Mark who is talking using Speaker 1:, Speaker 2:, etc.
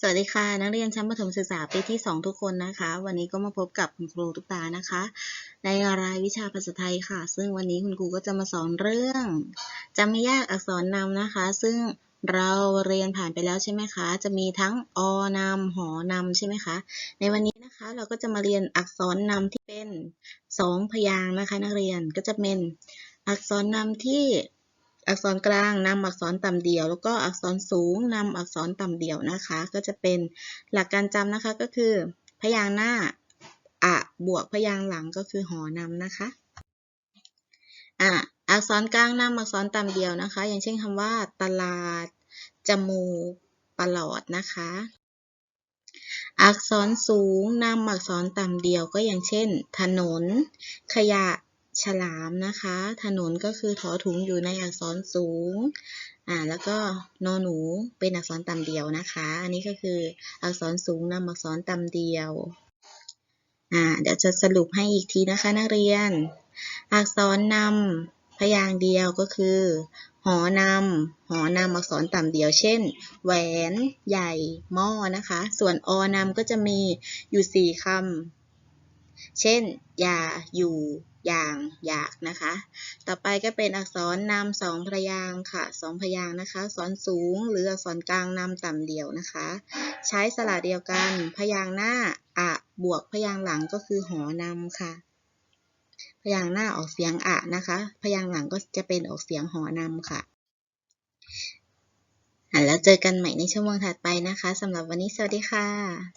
Speaker 1: สวัสดีค่ะ นักเรียนชั้นประถมศึกษาปีที่ 2 ทุกคนนะคะ วันนี้ก็มาพบกับคุณครูตุ๊กตานะคะ ในรายวิชาภาษาไทยค่ะ ซึ่งวันนี้คุณครูก็จะมาสอนเรื่องจำไม่ยากอักษรนำนะคะ ซึ่งเราเรียนผ่านไปแล้วใช่ไหมคะ จะมีทั้งอนำหอนำใช่ไหมคะ ในวันนี้นะคะเราก็จะมาเรียนอักษรนำที่เป็นสองพยางค์นะคะ นักเรียนก็จะเป็นอักษรนำที่ อักษรกลางนำอักษรต่ำเดี่ยว แล้วก็อักษรสูงนำอักษรต่ำเดี่ยวนะคะ ก็จะเป็นหลักการจำนะคะก็คือ พยางค์หน้าอะบวกพยางค์หลังก็คือหอนำนะคะอะอักษรกลางนำอักษรต่ำเดียวนะคะ อย่างเช่นคำว่า ตลาด จมูกปลอดนะคะ อักษรสูงนำอักษรต่ำเดียวก็อย่างเช่น ถนน ขยะ ฉลามนะคะ ถนนก็คือถอถุงอยู่ในอักษรสูง อ่า แล้วก็นอหนูเป็นอักษรต่ำเดียวนะคะ อันนี้ก็คืออักษรสูงนำอักษรต่ำเดียว อ่า เดี๋ยวจะสรุปให้อีกทีนะคะนักเรียน อักษรนำพยางค์เดียวก็คือ หอนำหอนำอักษรต่ำเดียว เช่น แหวน ใหญ่ หม้อนะคะ ส่วนอนำก็จะมีอยู่สี่คำ เช่น ยา อยู่ อย่างอยากนะคะ ต่อไปก็เป็นอักษรนำสองพยางค่ะสองพยางนะคะ อักษรสูงหรืออักษรกลางนำต่ำเดียวนะคะ ใช้สระเดียวกัน พยางหน้าอะบวกพยางหลังก็คือหอนำค่ะ พยางหน้าออกเสียงอะนะคะ พยางหลังก็จะเป็นออกเสียงหอนำค่ะอะแล้วเจอกันใหม่ในชั่วโมงถัดไปนะคะสำหรับวันนี้สวัสดีค่ะ